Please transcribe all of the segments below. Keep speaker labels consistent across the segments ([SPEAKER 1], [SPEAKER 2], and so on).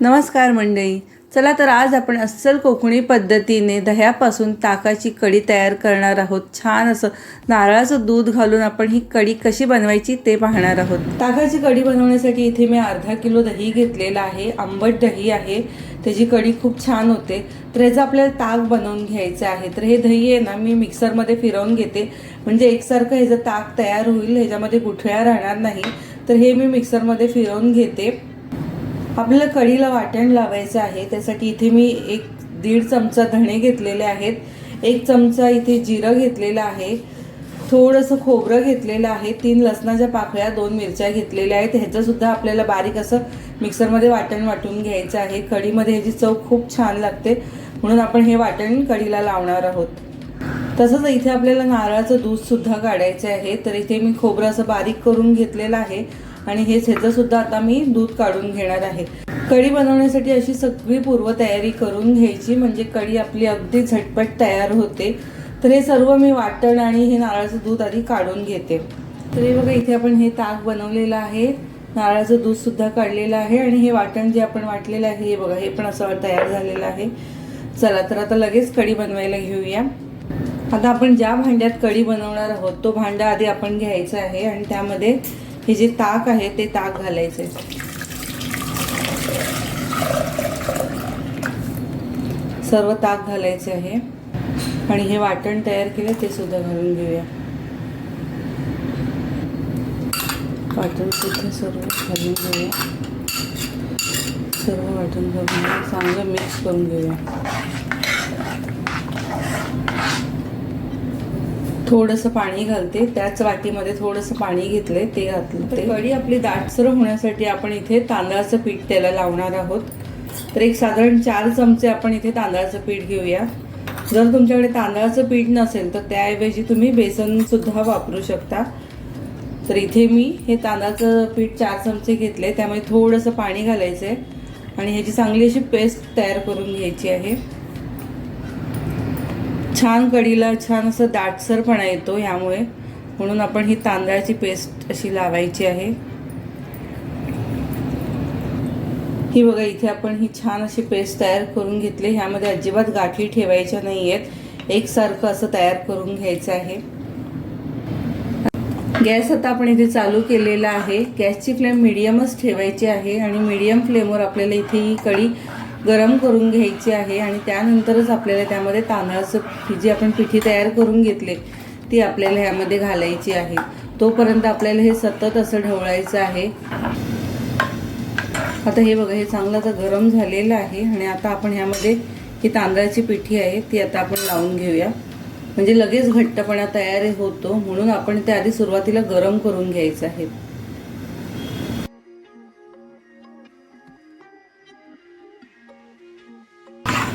[SPEAKER 1] नमस्कार मंडळी. चला तर आज आपण अस्सल कोकणी पद्धतीने दह्यापासून ताकाची कढी तयार करणार आहोत. छान असं नारळाचं दूध घालून आपण ही कढी कशी बनवायची ते पाहणार आहोत. ताकाची कढी बनवण्यासाठी इथे मी अर्धा किलो दही घेतलेलं आहे. आंबट दही आहे. त्याची कढी खूप छान होते. तर याचं आपल्याला ताक बनवून घ्यायचं आहे. तर हे दही आहे ना मी मिक्सरमध्ये फिरवून घेते. म्हणजे एकसारखं ह्याचं ताक तयार होईल. ह्याच्यामध्ये गुठळ्या राहणार नाही. तर हे मी मिक्सरमध्ये फिरवून घेते. आपल्याला कढीला वाटण लावायचं आहे. त्यासाठी इथे मी एक दीड चमचा धणे घेतलेले आहेत. एक चमचा इथे जिरं घेतलेलं आहे. थोडंसं खोबरं घेतलेलं आहे. तीन लसणाच्या पाकळ्या दोन मिरच्या घेतलेल्या आहेत. ह्याचंसुद्धा आपल्याला बारीक असं मिक्सरमध्ये वाटण वाटून घ्यायचं आहे. कढीमध्ये ह्याची चव खूप छान लागते. म्हणून आपण हे वाटण कढीला लावणार आहोत. तसंच इथे आपल्याला नारळाचं दूधसुद्धा काढायचं आहे. तर इथे मी खोबरं असं बारीक करून घेतलेलं आहे. आणि हे ह्याचं सुद्धा आता मी दूध काढून घेणार आहे. कढी बनवण्यासाठी अशी सगळी पूर्वतयारी करून घ्यायची म्हणजे कढी आपली अगदी झटपट तयार होते. तर हे सर्व मी वाटण आणि हे नारळाचं दूध आधी काढून घेते. तर हे बघा इथे आपण हे ताक बनवलेलं आहे. नारळाचं दूध सुद्धा काढलेलं आहे आणि हे वाटण जे आपण वाटलेलं आहे हे बघा हे पण असं तयार झालेलं आहे. चला तर आता लगेच कढी बनवायला घेऊया. आता आपण ज्या भांड्यात कढी बनवणार आहोत तो भांडा आधी आपण घ्यायचा आहे आणि त्यामध्ये हे जे ताक आहे ते ताक घालायचे सर्व ताक घालायचे आहे. आणि हे वाटण तयार केलं ते सुद्धा घालून घेऊया. वाटण सुद्धा सर्व घालून घेऊया. सर्व वाटण घालून चांगलं मिक्स करून घेऊया. थोडंसं पाणी घालते. त्याच वाटीमध्ये थोडंसं पाणी घेतलंय ते घातलं ते. कढी आपली दाटसर होण्यासाठी आपण इथे तांदळाचं पीठ त्याला लावणार आहोत. तर एक साधारण चार चमचे आपण इथे तांदळाचं पीठ घेऊया. जर तुमच्याकडे तांदळाचं पीठ नसेल तर त्याऐवजी तुम्ही बेसन सुद्धा वापरू शकता. तर इथे मी हे तांदळाचं पीठ चार चमचे घेतले त्यामध्ये थोडंसं पाणी घालायचं आहे आणि ह्याची चांगली अशी पेस्ट तयार करून घ्यायची आहे. छान कढीला छान असं दाटसरपणा येतो ह्यामुळे. म्हणून आपण ही तांदळाची पेस्ट अशी लावायची आहे. ही बघा इथे आपण ही छान अशी पेस्ट तयार करून घेतली. ह्यामध्ये अजिबात गाठी ठेवायच्या नाही आहेत एकसारखं असं तयार करून घ्यायचं आहे. गॅस आता आपण इथे चालू केलेला आहे. गॅसची फ्लेम मिडियमच ठेवायची आहे आणि मिडियम फ्लेमवर आपल्याला इथे ही कढी गरम करून घ्यायची आहे आणि त्यानंतरच आपल्याला त्यामध्ये तांदळाचं ही जी आपण पिठी तयार करून घेतले ती आपल्याला ह्यामध्ये घालायची आहे. तोपर्यंत आपल्याला हे सतत असं ढवळायचं आहे. आता हे बघा हे चांगलं आता गरम झालेलं आहे आणि आता आपण ह्यामध्ये ही तांदळाची पिठी आहे ती आता आपण लावून घेऊया. म्हणजे लगेच घट्टपणा तयार होतो म्हणून आपण ते आधी सुरुवातीला गरम करून घ्यायचं आहे.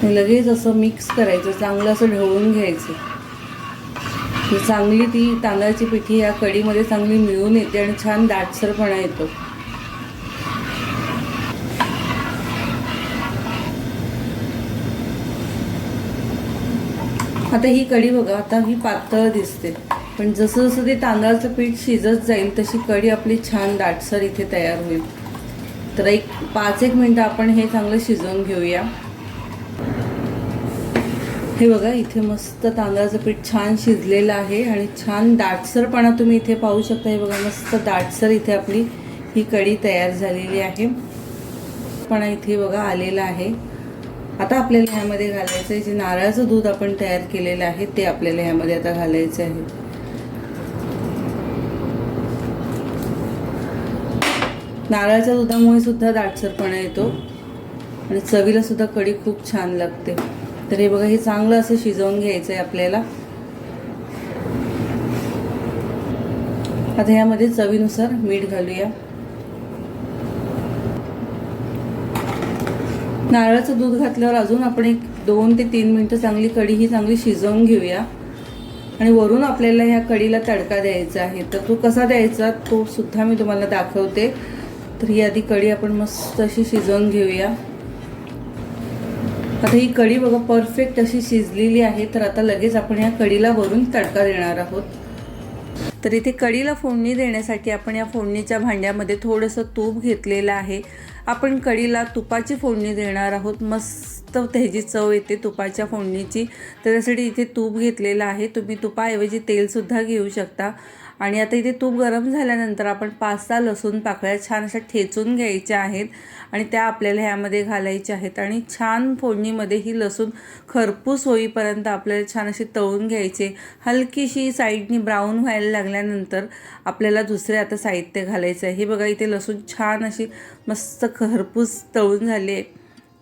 [SPEAKER 1] लगेच असं मिक्स करायचं चांगलं असं ढवळून घ्यायचं. चांगली ती तांदळाची पिठी या कढीमध्ये चांगली मिळून येते आणि छान दाटसरपणा येतो. आता ही कढी बघा आता ही पातळ दिसते. पण जसं जसं ते तांदळाचं पीठ शिजत जाईल तशी कढी आपली छान दाटसर इथे तयार होईल. तर एक पाच एक मिनटं आपण हे चांगलं शिजवून घेऊया. हे बघा इथे मस्त तांदळाचं पीठ छान शिजलेलं आहे आणि छान दाटसरपणा तुम्ही इथे पाहू शकता. हे बघा मस्त दाटसर इथे आपली ही कढी तयार झालेली आहे. पण इथे बघा आलेला आहे. आता आपल्याला ह्यामध्ये घालायचं आहे जे नारळाचं दूध आपण तयार केलेलं आहे ते आपल्याला ह्यामध्ये आता घालायचं आहे. नारळाच्या दुधामुळे सुद्धा दाटसरपणा येतो आणि चवीला सुद्धा कढी खूप छान लागते. तर हे बघा हे चांगलं असं शिजवून घ्यायचं आहे आपल्याला. आता ह्यामध्ये चवीनुसार मीठ घालूया. नारळाचं दूध घातल्यावर अजून आपण एक दोन ते तीन मिनटं चांगली कढी ही चांगली शिजवून घेऊया. आणि वरून आपल्याला ह्या कढीला तडका द्यायचा आहे. तर तो कसा द्यायचा तो सुद्धा मी तुम्हाला दाखवते. तर ही आधी कढी आपण मस्त अशी शिजवून घेऊया. आता ही कढी बघा परफेक्ट अशी शिजलेली आहे. तर आता लगेच आपण या कढीला वरून तडका देणार आहोत. तर इथे कढीला फोडणी देण्यासाठी आपण या फोडणीच्या भांड्यामध्ये थोडंसं तूप घेतलेलं आहे. आपण कढीला तुपाची फोडणी देणार आहोत. मस्त त्याची चव येते तुपाच्या फोडणीची. तर त्यासाठी इथे तूप घेतलेलं आहे. तुम्ही तुपाऐवजी तेलसुद्धा घेऊ शकता. आणि आता इथे तूप गरम झाल्यानंतर आपण पाच सहा लसूण पाकळ्या छान अशा ठेचून घ्यायच्या आहेत. आणि त्या आपल्याला ह्यामध्ये घालायच्या आहेत. आणि छान फोडणीमध्ये ही लसूण खरपूस होईपर्यंत आपल्याला छान अशी तळून घ्यायचे. हलकीशी साईडनी ब्राऊन व्हायला लागल्यानंतर आपल्याला दुसरे आता साहित्य घालायचं आहे. हे बघा इथे लसूण छान अशी मस्त खरपूस तळून झाली आहे.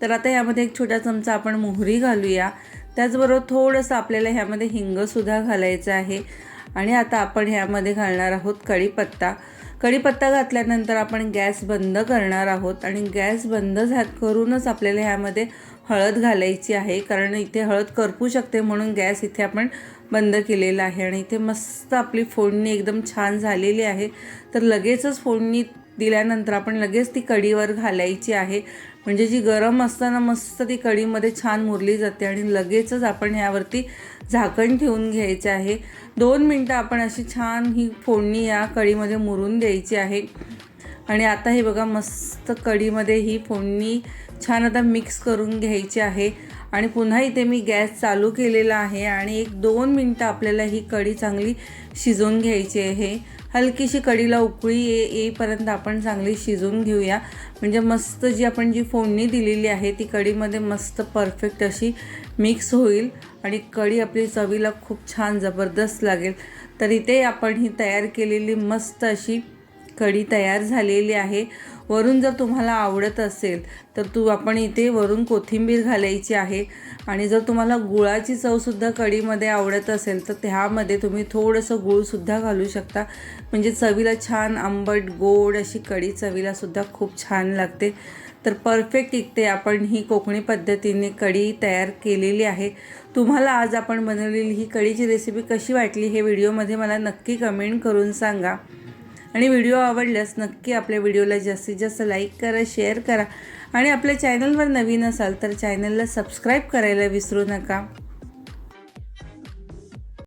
[SPEAKER 1] तर आता ह्यामध्ये एक छोटा चमचा आपण मोहरी घालूया. त्याचबरोबर थोडंसं आपल्याला ह्यामध्ये हिंगसुद्धा घालायचं आहे. आणि आता आपण ह्यामध्ये घालणार आहोत कढीपत्ता. कढीपत्ता घातल्यानंतर आपण गॅस बंद करणार आहोत आणि गॅस बंद झा करूनच आपल्याला ह्यामध्ये हळद घालायची आहे. कारण इथे हळद करपू शकते म्हणून गॅस इथे आपण बंद केलेला आहे. आणि इथे मस्त आपली फोडणी एकदम छान झालेली आहे. तर लगेचच फोडणी दिल्यानंतर आपण लगेच ती कढीवर घालायची आहे. म्हणजे जी गरम असताना मस्त ती कढीमध्ये छान मुरली जाते आणि लगेचच आपण ह्यावरती झाकण ठेवून घ्यायचं आहे. दोन मिनटं आपण अशी छान ही फोडणी या कढीमध्ये मुरून द्यायची आहे. आणि आता हे बघा मस्त कढीमध्ये ही फोडणी छान आता मिक्स करून घ्यायची आहे. आणि पुन्हा इथे मी गॅस चालू केलेला आहे आणि एक दोन मिनटं आपल्याला ही कढी चांगली शिजवून घ्यायची आहे. हलकीशी कडीला उकळी ये येईपर्यंत आपण चांगली शिजवून घेऊया. म्हणजे मस्त जी आपण जी फोडणी दिलेली आहे ती कढीमध्ये मस्त परफेक्ट अशी मिक्स होईल आणि कढी आपली चवीला खूप छान जबरदस्त लागेल. तर इथे आपण ही तयार केलेली मस्त अशी कढी तयार झालेली आहे. वरून जर तुम्हाला आवडत असेल तर तू आपण इथे वरून कोथिंबीर घालायची आहे. आणि जर तुम्हाला गुळाची चवसुद्धा कढीमध्ये आवडत असेल तर त्यामध्ये तुम्ही थोडंसं गूळसुद्धा घालू शकता. म्हणजे चवीला छान आंबट गोड अशी कढी चवीलासुद्धा खूप छान लागते. तर परफेक्ट इथे आपण ही कोकणी पद्धतीने कढी तयार केलेली आहे. तुम्हाला आज आपण बनवलेली ही कढीची रेसिपी कशी वाटली हे व्हिडिओमध्ये मला नक्की कमेंट करून सांगा. आणि व्हिडिओ आवडल्यास नक्की आपल्या व्हिडिओला जास्तीत जास्त लाईक करा शेअर करा. आणि आपल्या चॅनलवर नवीन असाल तर चॅनलला सबस्क्राईब करायला विसरू नका.